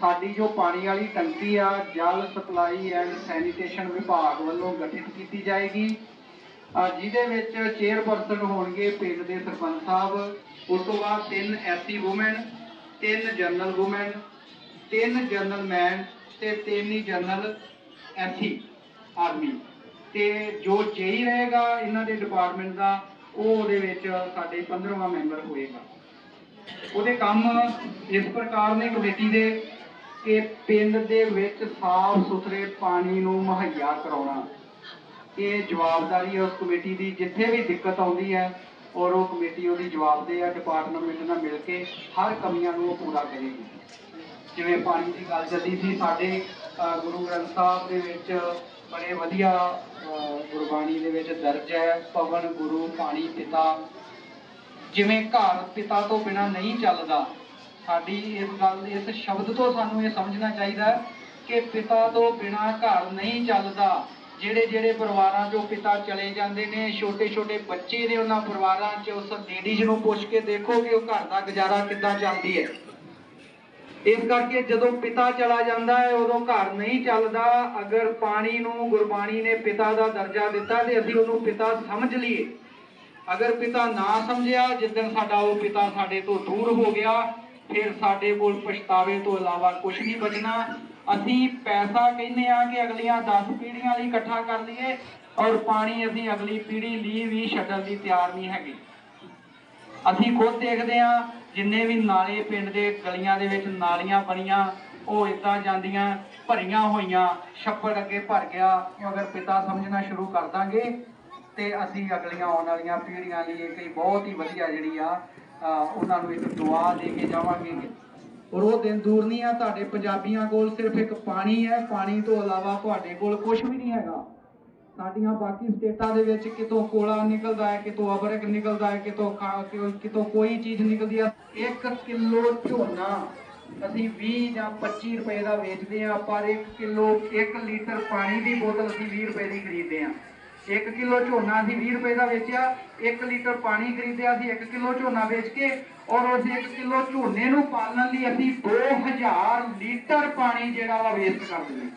ਸਾਡੀ ਜੋ ਪਾਣੀ ਵਾਲੀ ਟੰਕੀ ਆ, ਜਲ ਸਪਲਾਈ ਐਂਡ ਸੈਨੀਟੇਸ਼ਨ ਵਿਭਾਗ ਵੱਲੋਂ ਗਠਿਤ ਕੀਤੀ ਜਾਏਗੀ। ਜਿਹਦੇ ਵਿੱਚ ਚੇਅਰਪਰਸਨ ਹੋਣਗੇ ਪਿੰਡ ਦੇ ਸਰਪੰਚ ਸਾਹਿਬ, ਉਸ ਤੋਂ ਬਾਅਦ ਤਿੰਨ ਐਸਸੀ ਵੂਮਨ, ਤਿੰਨ ਜਨਰਲ ਵੂਮਨ, ਤਿੰਨ ਜਨਰਲ ਮੈਨ ਤੇ ਤਿੰਨ ਹੀ ਜਨਰਲ ਐਸਸੀ ਆਰਮੀ। ਤੇ ਜੋ ਜੇਈ ਰਹੇਗਾ ਇਹਨਾਂ ਦੇ ਡਿਪਾਰਟਮੈਂਟ ਦਾ, ਉਹ ਉਹਦੇ ਵਿੱਚ ਸਾਡੇ 15ਵਾਂ ਮੈਂਬਰ ਹੋਏਗਾ। ਉਹਦੇ ਕੰਮ ਇਸ ਪ੍ਰਕਾਰ ਨੇ ਕਮੇਟੀ ਦੇ ਕਿ ਪਿੰਡ ਦੇ ਵਿੱਚ ਸਾਫ਼ ਸੁਥਰੇ ਪਾਣੀ ਨੂੰ ਮੁਹੱਈਆ ਕਰਾਉਣਾ। ਇਹ ਜਵਾਬਦਾਰੀ ਹੈ ਉਸ ਕਮੇਟੀ ਦੀ ਜਿੱਥੇ ਵੀ ਦਿੱਕਤ ਆਉਂਦੀ ਹੈ, ਔਰ ਉਹ ਕਮੇਟੀ ਉਹਦੀ ਜਵਾਬਦੇਹ ਹੈ ਡਿਪਾਰਟਮੈਂਟ ਨਾਲ ਮਿਲ ਕੇ ਹਰ ਕਮੀਆਂ ਨੂੰ ਉਹ ਪੂਰਾ ਕਰੇਗੀ। ਜਿਵੇਂ ਪਾਣੀ ਦੀ ਗੱਲ ਚੱਲੀ ਸੀ, ਸਾਡੇ ਗੁਰੂ ਗ੍ਰੰਥ ਸਾਹਿਬ ਦੇ ਵਿੱਚ ਬੜੇ ਵਧੀਆ ਗੁਰਬਾਣੀ ਦੇ ਵਿੱਚ ਦਰਜ ਹੈ, ਪਵਨ ਗੁਰੂ ਪਾਣੀ ਪਿਤਾ। ਜਿਵੇਂ ਘਰ ਪਿਤਾ ਤੋਂ ਬਿਨਾ ਨਹੀਂ ਚੱਲਦਾ ਸਾਡੀ ਇਸ ਗੱਲ, ਇਸ ਸ਼ਬਦ ਤੋਂ ਸਾਨੂੰ ਇਹ ਸਮਝਣਾ ਚਾਹੀਦਾ ਕਿ ਪਿਤਾ ਤੋਂ ਬਿਨਾ ਘਰ ਨਹੀਂ ਚੱਲਦਾ। ਜਿਹੜੇ ਜਿਹੜੇ ਪਰਿਵਾਰਾਂ 'ਚੋਂ ਪਿਤਾ ਚਲੇ ਜਾਂਦੇ ਨੇ, ਛੋਟੇ ਛੋਟੇ ਬੱਚੇ ਨੇ ਉਹਨਾਂ ਪਰਿਵਾਰਾਂ 'ਚ, ਉਸ ਲੇਡੀਜ਼ ਨੂੰ ਪੁੱਛ ਕੇ ਦੇਖੋ ਕਿ ਉਹ ਘਰ ਦਾ ਗੁਜ਼ਾਰਾ ਕਿੱਦਾਂ ਚੱਲਦੀ ਹੈ। ਇਸ ਕਰਕੇ ਜਦੋਂ ਪਿਤਾ ਚਲਾ ਜਾਂਦਾ ਹੈ, ਉਦੋਂ ਘਰ ਨਹੀਂ ਚੱਲਦਾ। ਅਗਰ ਪਾਣੀ ਨੂੰ, ਗੁਰਬਾਣੀ ਨੇ ਪਿਤਾ ਦਾ ਦਰਜਾ ਦਿੱਤਾ ਤੇ ਅਸੀਂ ਉਹਨੂੰ ਪਿਤਾ ਸਮਝ ਲਈਏ। ਅਗਰ ਪਿਤਾ ਨਾ ਸਮਝਿਆ, ਜਿਸ ਦਿਨ ਸਾਡਾ ਉਹ ਪਿਤਾ ਸਾਡੇ ਤੋਂ ਦੂਰ ਹੋ ਗਿਆ ਫਿਰ ਸਾਡੇ ਕੋਲ ਪਛਤਾਵੇ ਤੋਂ ਇਲਾਵਾ ਕੁਝ ਨਹੀਂ ਬਚਣਾ। ਅਸੀਂ ਪੈਸਾ ਕਹਿੰਦੇ ਆ ਕਿ ਅਗਲੀਆਂ 10 ਪੀੜ੍ਹੀਆਂ ਲਈ ਇਕੱਠਾ ਕਰ ਲਈਏ ਔਰ ਪਾਣੀ ਅਸੀਂ ਅਗਲੀ ਪੀੜ੍ਹੀ ਲਈ ਵੀ ਛੱਡਣ ਲਈ ਤਿਆਰ ਨਹੀਂ ਹੈਗੇ। ਅਸੀਂ ਖੁਦ ਦੇਖਦੇ ਆ ਜਿੰਨੇ ਵੀ ਨਾਲੇ ਪਿੰਡ ਦੇ ਗਲੀਆਂ ਦੇ ਵਿੱਚ ਨਾਲੀਆਂ ਬਣੀਆਂ, ਉਹ ਇਦਾਂ ਜਾਂਦੀਆਂ, ਭਰੀਆਂ ਹੋਈਆਂ, ਛੱਪੜ ਅੱਗੇ ਭਰ ਗਿਆ ਅਗਰ ਪਿਤਾ ਸਮਝਣਾ ਸ਼ੁਰੂ ਕਰ ਦਾਂਗੇ, ਤੇ ਅਸੀਂ ਅਗਲੀਆਂ ਆਉਣ ਵਾਲੀਆਂ ਪੀੜ੍ਹੀਆਂ ਲਈ ਇੱਕ ਹੀ ਬਹੁਤ ਹੀ ਵਧੀਆ ਜਿਹੜੀ ਆ ਉਹਨਾਂ ਨੂੰ ਇੱਕ ਦੁਆ ਦੇ ਕੇ ਜਾਵਾਂਗੇ। ਔਰ ਉਹ ਦਿਨ ਦੂਰ ਨਹੀਂ ਆ, ਤੁਹਾਡੇ ਪੰਜਾਬੀਆਂ ਕੋਲ ਸਿਰਫ ਇੱਕ ਪਾਣੀ ਹੈ। ਪਾਣੀ ਤੋਂ ਇਲਾਵਾ ਤੁਹਾਡੇ ਕੋਲ ਕੁਝ ਵੀ ਨਹੀਂ ਹੈਗਾ। ਸਾਡੀਆਂ ਬਾਕੀ ਸਟੇਟਾਂ ਦੇ ਵਿੱਚ ਕਿਤੋਂ ਕੋਲਾ ਨਿਕਲਦਾ ਹੈ, ਕਿਤੋਂ ਅਬਰਕ ਨਿਕਲਦਾ ਹੈ, ਕਿਤੋਂ ਕਿਤੋਂ ਕੋਈ ਚੀਜ਼ ਨਿਕਲਦੀ ਹੈ 1 ਕਿਲੋ ਝੋਨਾ ਅਸੀਂ 20 ਜਾਂ 25 ਰੁਪਏ ਦਾ ਵੇਚਦੇ ਆ ਪਰ 1 ਕਿਲੋ 1 ਲੀਟਰ ਪਾਣੀ ਦੀ ਬੋਤਲ ਅਸੀਂ 20 ਰੁਪਏ ਦੀ ਖਰੀਦਦੇ ਆ 1 ਕਿਲੋ ਝੋਨਾ ਅਸੀਂ 20 ਰੁਪਏ ਦਾ ਵੇਚਿਆ 1 ਲੀਟਰ ਪਾਣੀ ਖਰੀਦਿਆ ਅਸੀਂ 1 ਕਿਲੋ ਝੋਨਾ ਵੇਚ ਕੇ ਔਰ ਉਸ 1 ਕਿਲੋ ਝੋਨੇ ਨੂੰ ਪਾਲਣ ਲਈ ਅਸੀਂ 2000 ਲੀਟਰ ਪਾਣੀ ਜਿਹੜਾ ਵਾ ਵੇਸਟ ਕਰ ਦਿੰਦੇ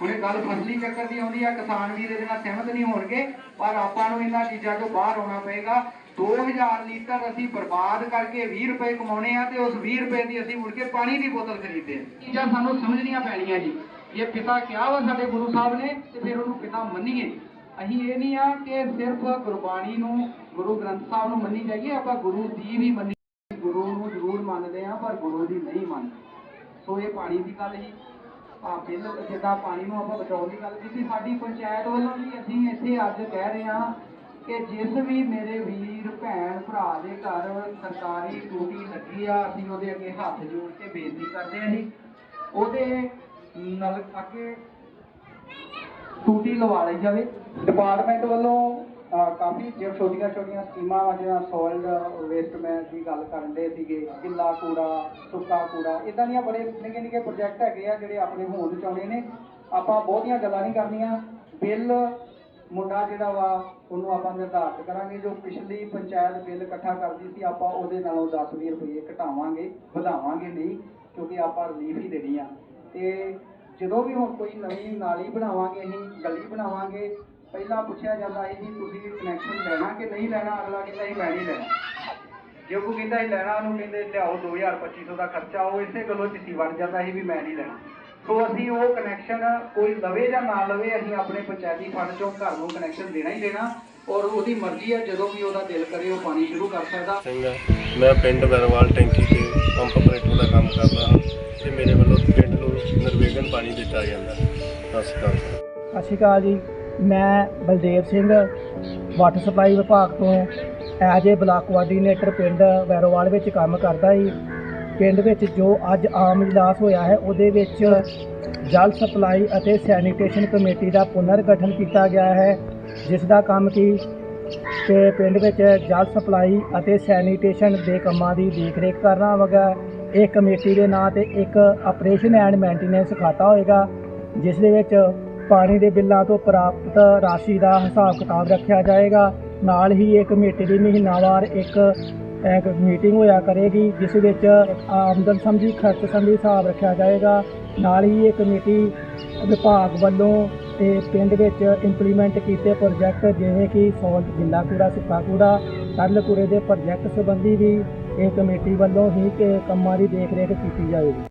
ਹੁਣ ਇਹ ਗੱਲ ਫਸਲੀ ਚੱਕਰ ਦੀ ਆਉਂਦੀ ਆ, ਕਿਸਾਨ ਵੀਰ ਇਹਦੇ ਨਾਲ ਸਹਿਮਤ ਨਹੀਂ ਹੋਣਗੇ, ਪਰ ਆਪਾਂ ਨੂੰ ਇਹਨਾਂ ਚੀਜ਼ਾਂ ਤੋਂ ਬਾਹਰ ਆਉਣਾ ਪਏਗਾ। 2000 ਲੀਟਰ ਅਸੀਂ ਬਰਬਾਦ ਕਰਕੇ 20 ਰੁਪਏ ਕਮਾਉਣੇ ਆ ਤੇ ਉਸ 20 ਰੁਪਏ ਦੀ ਅਸੀਂ ਮੁੜ ਕੇ ਪਾਣੀ ਦੀ ਬੋਤਲ ਖਰੀਦੇ ਆ। ਚੀਜ਼ਾਂ ਸਾਨੂੰ ਸਮਝਣੀਆਂ ਪੈਣੀਆਂ ਜੀ। ਇਹ ਪਿਤਾ ਕਿਹਾ ਵਾ ਸਾਡੇ ਗੁਰੂ ਸਾਹਿਬ ਨੇ ਤੇ ਫਿਰ ਉਹਨੂੰ ਪਿਤਾ ਮੰਨੀਏ। ਅਸੀਂ ਇਹ ਨਹੀਂ ਆ ਕਿ ਸਿਰਫ ਗੁਰਬਾਣੀ ਨੂੰ ਗੁਰੂ ਗ੍ਰੰਥ ਸਾਹਿਬ ਨੂੰ ਮੰਨੀ ਜਾਈਏ, ਆਪਾਂ ਗੁਰੂ ਦੀ ਵੀ ਮੰਨੀ ਗੁਰੂ ਨੂੰ ਜ਼ਰੂਰ ਮੰਨਦੇ ਆ ਪਰ ਗੁਰੂ ਦੀ ਨਹੀਂ ਮੰਨਦੇ। ਸੋ ਇਹ ਪਾਣੀ ਦੀ ਗੱਲ ਹੀ ਆ। ਬਿੱਲ ਜਿੱਦਾਂ ਪਾਣੀ ਨੂੰ ਆਪਾਂ ਬਚਾਉਣ ਦੀ ਗੱਲ ਕੀਤੀ, ਸਾਡੀ ਪੰਚਾਇਤ ਵੱਲੋਂ ਵੀ ਅਸੀਂ ਇੱਥੇ ਅੱਜ ਕਹਿ ਰਹੇ ਹਾਂ ਕਿ ਜਿਸ ਵੀ ਮੇਰੇ ਵੀਰ, ਭੈਣ, ਭਰਾ ਦੇ ਘਰ ਸਰਕਾਰੀ ਟੂਟੀ ਲੱਗੀ ਆ, ਅਸੀਂ ਉਹਦੇ ਅੱਗੇ ਹੱਥ ਜੋੜ ਕੇ ਬੇਨਤੀ ਕਰਦੇ ਹਾਂ ਜੀ। ਉਹਦੇ ਨਲ ਅੱਗੇ ਟੂਟੀ ਲਵਾ ਲਈ ਜਾਵੇ। ਡਿਪਾਰਟਮੈਂਟ ਵੱਲੋਂ ਕਾਫੀ ਜੋ ਛੋਟੀਆਂ ਛੋਟੀਆਂ ਸਕੀਮਾਂ ਵਾ ਜਿਹੜਾ ਸੋਇਲ ਵੇਸਟ ਮੈਨ ਦੀ ਗੱਲ ਕਰਨ ਦੇ ਸੀਗੇ, ਗਿੱਲਾ ਕੂੜਾ, ਸੁੱਕਾ ਕੂੜਾ ਇਦਾਂ ਦੀਆਂ ਬੜੇ ਨਿੱਕੇ ਨਿੱਕੇ ਪ੍ਰੋਜੈਕਟ ਹੈਗੇ ਆ, ਜਿਹੜੇ ਆਪਣੇ ਹੋਂਦ ਚ ਆਉਣੇ ਨੇ। ਆਪਾਂ ਬਹੁਤੀਆਂ ਗੱਲਾਂ ਨਹੀਂ ਕਰਨੀਆਂ। ਬਿੱਲ ਮੁੰਡਾ ਜਿਹੜਾ ਵਾ, ਉਹਨੂੰ ਆਪਾਂ ਨਿਰਧਾਰਤ ਕਰਾਂਗੇ, ਜੋ ਪਿਛਲੀ ਪੰਚਾਇਤ ਬਿੱਲ ਇਕੱਠਾ ਕਰਦੀ ਸੀ, ਆਪਾਂ ਉਹਦੇ ਨਾਲੋਂ 10-20 ਰੁਪਏ ਘਟਾਵਾਂਗੇ, ਵਧਾਵਾਂਗੇ ਨਹੀਂ, ਕਿਉਂਕਿ ਆਪਾਂ ਰਿਲੀਫ ਹੀ ਦੇਣੀ ਆ। ਤੇ ਜਦੋਂ ਵੀ ਹੁਣ ਕੋਈ ਨਵੀਂ ਨਾਲੀ ਬਣਾਵਾਂਗੇ, ਅਸੀਂ ਗਲੀ ਬਣਾਵਾਂਗੇ, ਪਹਿਲਾਂ ਪੁੱਛਿਆ ਜਾਂਦਾ ਸੀ ਵੀ ਤੁਸੀਂ ਕਨੈਕਸ਼ਨ ਲੈਣਾ ਕਿ ਨਹੀਂ ਲੈਣਾ? ਅਗਲਾ ਕਹਿੰਦਾ ਸੀ, ਮੈਂ ਨਹੀਂ ਲੈਣਾ। ਜੇ ਕੋਈ ਕਹਿੰਦਾ ਸੀ, ਲੈਣਾ, ਉਹਨੂੰ ਕਹਿੰਦੇ, ਲਿਆਓ 2000 2500 ਦਾ ਖਰਚਾ। ਉਹ ਇਸੇ ਗੱਲੋਂ ਚਿੱਠੀ ਬਣ ਜਾਂਦਾ ਸੀ ਵੀ ਮੈਂ ਨਹੀਂ ਲੈਣਾ। ਸੋ ਅਸੀਂ ਉਹ ਕਨੈਕਸ਼ਨ ਕੋਈ ਲਵੇ ਜਾਂ ਨਾ ਲਵੇ, ਅਸੀਂ ਆਪਣੇ ਪੰਚਾਇਤੀ ਫੰਡ ਚੋਂ ਘਰ ਨੂੰ ਕਨੈਕਸ਼ਨ ਦੇਣਾ ਹੀ ਦੇਣਾ ਔਰ ਉਹਦੀ ਮਰਜ਼ੀ ਹੈ ਜਦੋਂ ਵੀ ਉਹਦਾ ਦਿਲ ਕਰੇ, ਉਹ ਪਾਣੀ ਸ਼ੁਰੂ ਕਰ ਸਕਦਾ। ਸਿੰਘ ਆ। ਮੈਂ ਪਿੰਡ ਬਰਵਾਲ ਟੈਂਕੀ ਤੇ ਪੰਪ ਆਪਰੇਟਰ ਦਾ ਕੰਮ ਕਰਦਾ ਹਾਂ ਤੇ ਮੇਰੇ ਵੱਲੋਂ ਪਿੰਡ ਨੂੰ ਨਿਰਵਿਘਨ ਪਾਣੀ ਦਿੱਤਾ ਜਾਂਦਾ ਸਤਿ ਸ਼੍ਰੀ ਅਕਾਲ। ਸਤਿ ਸ਼੍ਰੀ ਅਕਾਲ ਜੀ। ਮੈਂ ਬਲਦੇਵ ਸਿੰਘ ਵਾਟਰ ਸਪਲਾਈ ਵਿਭਾਗ ਤੋਂ ਐਜ ਏ ਬਲਾਕ ਕੋਆਰਡੀਨੇਟਰ ਪਿੰਡ ਵੈਰੋਵਾਲ ਵਿੱਚ ਕੰਮ ਕਰਦਾ ਜੀ। ਪਿੰਡ ਵਿੱਚ ਜੋ ਅੱਜ ਆਮ ਇਜਲਾਸ ਹੋਇਆ ਹੈ, ਉਹਦੇ ਵਿੱਚ ਜਲ ਸਪਲਾਈ ਅਤੇ ਸੈਨੀਟੇਸ਼ਨ ਕਮੇਟੀ ਦਾ ਪੁਨਰ ਗਠਨ ਕੀਤਾ ਗਿਆ ਹੈ, ਜਿਸ ਦਾ ਕੰਮ ਕੀ ਕਿ ਪਿੰਡ ਵਿੱਚ ਜਲ ਸਪਲਾਈ ਅਤੇ ਸੈਨੀਟੇਸ਼ਨ ਦੇ ਕੰਮਾਂ ਦੀ ਦੇਖਰੇਖ ਕਰਨਾ ਹੋਵੇਗਾ ਇਹ ਕਮੇਟੀ ਦੇ ਨਾਂ ਤੇ ਇੱਕ ਆਪਰੇਸ਼ਨ ਐਂਡ ਮੇਨਟੇਨੈਂਸ ਖਾਤਾ ਹੋਏਗਾ, ਜਿਸ ਦੇ ਵਿੱਚ ਪਾਣੀ ਦੇ ਬਿੱਲਾਂ ਤੋਂ ਪ੍ਰਾਪਤ ਰਾਸ਼ੀ ਦਾ ਹਿਸਾਬ ਕਿਤਾਬ ਰੱਖਿਆ ਜਾਏਗਾ। ਨਾਲ ਹੀ ਇਹ ਕਮੇਟੀ ਦੀ ਮਹੀਨਾਵਾਰ ਇੱਕ ਇੱਕ ਮੀਟਿੰਗ ਹੋਇਆ ਕਰੇਗੀ, ਜਿਸ ਵਿੱਚ ਆਮਦਨ ਸਮਝੀ ਖਰਚ ਸਮਝੀ ਹਿਸਾਬ ਰੱਖਿਆ ਜਾਏਗਾ। ਨਾਲ ਹੀ ਇਹ ਕਮੇਟੀ ਵਿਭਾਗ ਵੱਲੋਂ ਤੇ ਪਿੰਡ ਵਿੱਚ ਇੰਪਲੀਮੈਂਟ ਕੀਤੇ ਪ੍ਰੋਜੈਕਟ ਜਿਵੇਂ ਕਿ ਸੌਲਟ ਗਿੱਲਾ ਕੂੜਾ, ਸੁੱਕਾ ਕੂੜਾ, ਤਰਲ ਕੂੜੇ ਦੇ ਪ੍ਰੋਜੈਕਟ ਸੰਬੰਧੀ ਵੀ ਇਹ ਕਮੇਟੀ ਵੱਲੋਂ ਹੀ ਕਿ ਕੰਮਾਂ ਦੀ ਦੇਖ ਰੇਖ ਕੀਤੀ ਜਾਵੇਗੀ